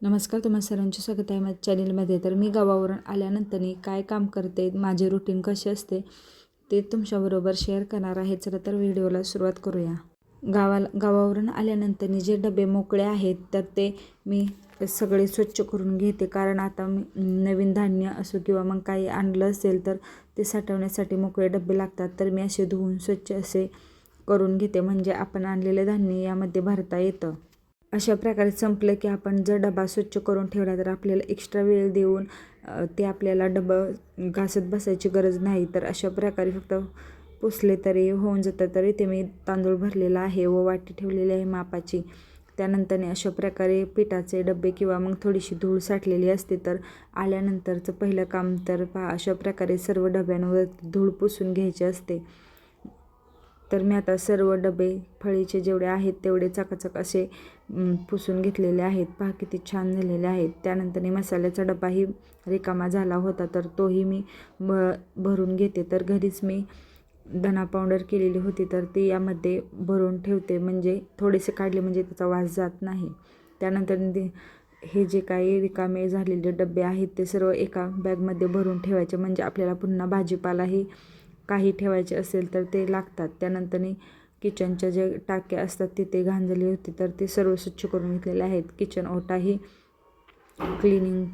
नमस्कार तुम्हा सर्वांचे स्वागत आहे माझ्या चॅनलमध्ये. तर मी गावावरून आल्यानंतर काय काम करते माझे रुटीन कसे असते ते तुमच्याबरोबर शेअर करणार आहे. चला तर व्हिडिओला सुरुवात करूया. गावाला गावावरून आल्यानंतर जे डबे मोकळे आहेत तर ते मी सगळे स्वच्छ करून घेते. कारण आता मी नवीन धान्य असो किंवा मग काही आणलं असेल तर ते साठवण्यासाठी मोकळे डबे लागतात. तर मी असे धुवून स्वच्छ असे करून घेते. म्हणजे आपण आणलेले धान्य यामध्ये भरता येतं. अशा प्रकारे संपलं की आपण जर डबा स्वच्छ करून ठेवला तर आपल्याला एक्स्ट्रा वेळ देऊन ते आपल्याला डबा घासत बसायची गरज नाही. तर अशा प्रकारे फक्त पुसले तरी होऊन जातं. तरी ते मी तांदूळ भरलेला आहे व वाटी ठेवलेली आहे मापाची. त्यानंतरने अशा प्रकारे पिठाचे डबे किंवा मग थोडीशी धूळ साठलेली असते तर आल्यानंतरचं पहिलं काम तर पहा अशा प्रकारे सर्व डब्यांवर धूळ पुसून घ्यायची असते. तर मी आता सर्व डबे फळीचे जेवढे आहेत तेवढे चकाचक असे पुसून घेतलेले आहेत. पहा किती छान झालेले आहेत. त्यानंतर मसाल्याचा डबाही रिकामा झाला होता तर तोही मी भ भरून घेते. तर घरीच मी धना पावडर केलेली होती तर ती यामध्ये भरून ठेवते. म्हणजे थोडेसे काढले म्हणजे त्याचा वास जात नाही. त्यानंतर हे जे काही रिकामे झालेले डबे आहेत ते सर्व एका बॅगमध्ये भरून ठेवायचे. म्हणजे आपल्याला पुन्हा भाजीपालाही काही ठेवायचे असेल तर ते लागतात. त्यानंतर किचनच्या जे टाक्या असतात तिथे घांजली होती तर ते सर्व स्वच्छ करून घेतलेले आहेत. किचन ओटाही क्लिनिंग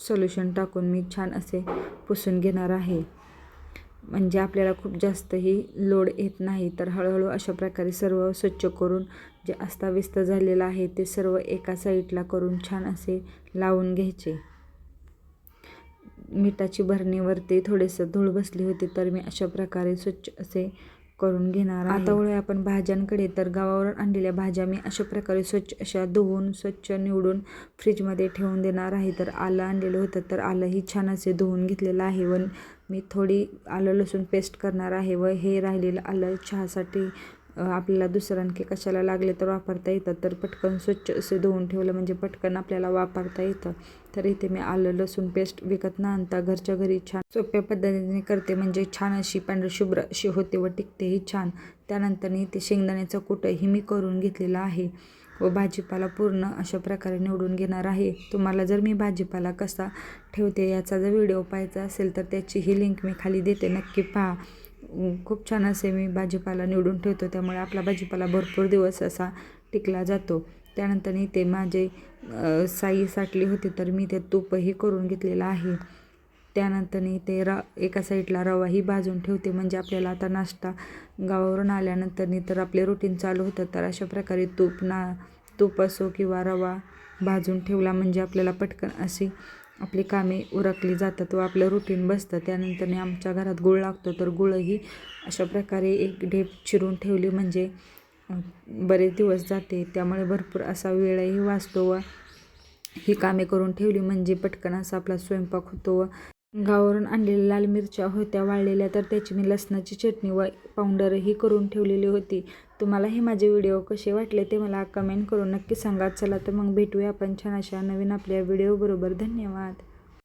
सोल्युशन टाकून मी छान असे पुसून घेणार आहे. म्हणजे आपल्याला खूप जास्तही लोड येत नाही तर हळूहळू अशा प्रकारे सर्व स्वच्छ करून जे अस्ताव्यस्त झालेलं आहे ते सर्व एका साईडला करून छान असे लावून घ्यायचे. मिठाची भरणीवरती थोडेसं धूळ बसली होती तर मी अशा प्रकारे स्वच्छ असे करून घेणार आता वळूया आपण भाज्यांकडे. तर गावावरून आणलेल्या भाज्या मी अशा प्रकारे स्वच्छ अशा धुवून स्वच्छ निवडून फ्रीजमध्ये ठेवून देणार आहे. तर आलं आणलेलं होतं तर आलंही छान असे धुवून घेतलेलं आहे. व मी थोडी आलं लसूण पेस्ट करणार आहे व हे राहिलेलं आलं चहासाठी आपल्याला दुसरं आणखी कशाला लागले तर वापरता येतात. तर पटकन स्वच्छ असे धुवून ठेवलं म्हणजे पटकन आपल्याला वापरता येतं. तर इथे मी आलं लसूण पेस्ट विकत न आणता घरच्या घरी छान सोप्या पद्धतीने करते. म्हणजे छान अशी पांढरी शुभ्र अशी होते व टिकतेही छान. त्यानंतर इथे शेंगदाण्याचं कुटंही मी करून घेतलेलं आहे व भाजीपाला पूर्ण अशा प्रकारे निवडून घेणार आहे. तुम्हाला जर मी भाजीपाला कसा ठेवते याचा जर व्हिडिओ पाहायचा असेल तर त्याची ही लिंक मी खाली देते. नक्की पहा. खूप छान असे मी भाजीपाला निवडून ठेवतो. त्यामुळे आपला भाजीपाला भरपूर दिवस असा टिकला जातो. त्यानंतर ते माझे साई साठली होती तर मी ते तूपही करून घेतलेलं आहे. त्यानंतर ते र एका साईडला रवाही भाजून ठेवते. म्हणजे आपल्याला आता नाश्ता गावावरून आल्यानंतर तर आपले रुटीन चालू होतं तर अशा प्रकारे तूप ना तूप असो किंवा रवा भाजून ठेवला म्हणजे आपल्याला पटकन अशी आपली कामे उरकली जातात व आपलं रुटीन बसतं. त्यानंतर आमच्या घरात गुळ लागतो. तर गुळही अशा प्रकारे एक ढेप चिरून ठेवली म्हणजे बरेच दिवस जाते. त्यामुळे भरपूर असा वेळही वाचतो व ही कामे करून ठेवली म्हणजे पटकन असा आपला स्वयंपाक होतो व गावावरून आणलेल्या लाल मिरच्या होत्या वाळलेल्या तर त्याची मी लसणाची चटणी व पावडरही करून ठेवलेली होती. तुम्हाला हे माझे व्हिडिओ कसे वाटले ते मला कमेंट करून नक्की सांगा. चला तर मग भेटूया आपण छान अशा नवीन आपल्या व्हिडिओबरोबर. धन्यवाद.